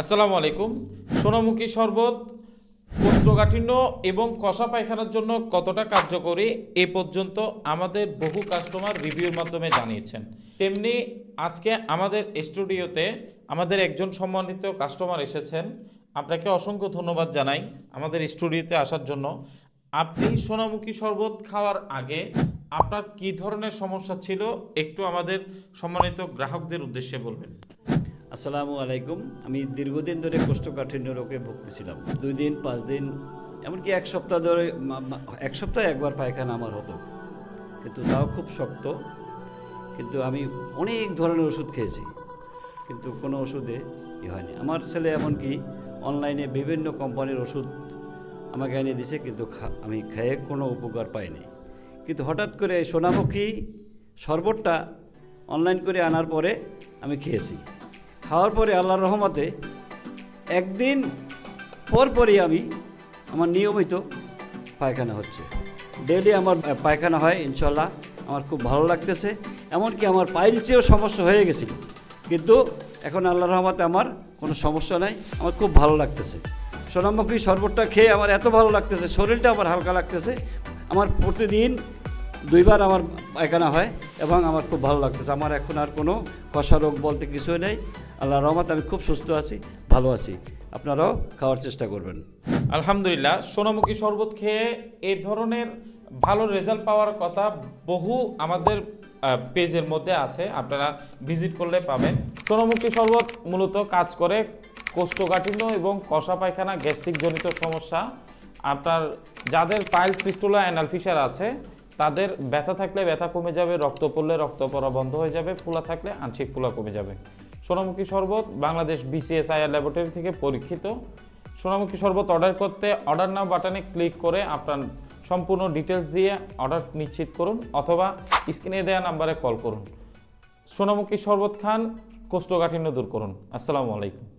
আসসালামু আলাইকুম। সোনামুখী শরবত, কোষ্ঠকাঠিন্য এবং কষা পায়খানার জন্য কতটা কার্যকরী এ পর্যন্ত আমাদের বহু কাস্টমার রিভিউর মাধ্যমে জানিয়েছেন। তেমনি আজকে আমাদের স্টুডিওতে আমাদের একজন সম্মানিত কাস্টমার এসেছেন। আপনাকে অসংখ্য ধন্যবাদ জানাই আমাদের স্টুডিওতে আসার জন্য। আপনি সোনামুখী শরবত খাওয়ার আগে আপনার কি ধরনের সমস্যা ছিল, একটু আমাদের সম্মানিত গ্রাহকদের উদ্দেশ্যে বলবেন। আসসালামু আলাইকুম। আমি দীর্ঘদিন ধরে কোষ্ঠকাঠিন্য রোগে ভুগতেছিলাম। দুই দিন, পাঁচ দিন, এমনকি এক সপ্তাহ ধরে এক সপ্তাহে একবার পায়খানা আমার হতো। কিন্তু তাও খুব শক্ত। কিন্তু আমি অনেক ধরনের ওষুধ খেয়েছি। কিন্তু কোনো ওষুধে ই হয়নি। আমার ছেলে এমনকি অনলাইনে বিভিন্ন কোম্পানির ওষুধ আমাকে এনে দিছে, কিন্তু আমি খেয়ে কোনো উপকার পাইনি। কিন্তু হঠাৎ করে সোনামুখী শরবতটা অনলাইন করে আনার পরে আমি খেয়েছি। খাওয়ার পরে আল্লাহর রহমতে একদিন পর পরই আমি আমার নিয়মিত পায়খানা হচ্ছে। ডেলি আমার পায়খানা হয় ইনশাল্লাহ আমার খুব ভালো লাগতেছে। এমনকি আমার পাইলসেও সমস্যা হয়ে গেছিল। কিন্তু এখন আল্লাহর রহমতে আমার কোনো সমস্যা নাই। আমার খুব ভালো লাগতেছে। সোনামুখী শরবতটা খেয়ে আমার এত ভালো লাগতেছে, শরীরটা আমার হালকা লাগতেছে। আমার প্রতিদিন দুইবার আমার পায়খানা হয় এবং আমার খুব ভালো লাগতেছে। আমার এখন আর কোনো কষা রোগ বলতে কিছুই নেই। আল্লাহ রহমত আমি খুব সুস্থ আছি, ভালো আছি। আপনারাও খাওয়ার চেষ্টা করবেন। আলহামদুলিল্লাহ, সোনামুখী শরবত খেয়ে এই ধরনের ভালো রেজাল্ট পাওয়ার কথা বহু আমাদের পেজের মধ্যে আছে। আপনারা ভিজিট করলে পাবেন। সোনামুখী শরবত মূলত কাজ করে কোষ্ঠকাঠিন্য এবং কষা পায়খানা গ্যাস্ট্রিক জনিত সমস্যা। আপনার যাদের পাইলস, ফিস্টুলা অ্যানাল ফিশার আছে তাদের ব্যথা থাকলে ব্যথা কমে যাবে, রক্ত পড়লে রক্ত পড়া বন্ধ হয়ে যাবে, ফুলা থাকলে আংশিক ফুলা কমে যাবে। সোনামুখী শরবত, বাংলাদেশ বিসিএসআইআর ল্যাবরেটরি থেকে পরীক্ষিত। সোনামুখী শরবত অর্ডার করতে অর্ডার নাও বাটনে ক্লিক করে আপনার সম্পূর্ণ ডিটেলস দিয়ে অর্ডার নিশ্চিত করুন অথবা স্ক্রিনে দেওয়া নাম্বারে কল করুন। সোনামুখী শরবত খান, কোষ্ঠকাঠিন্য দূর করুন। আসসালামু আলাইকুম।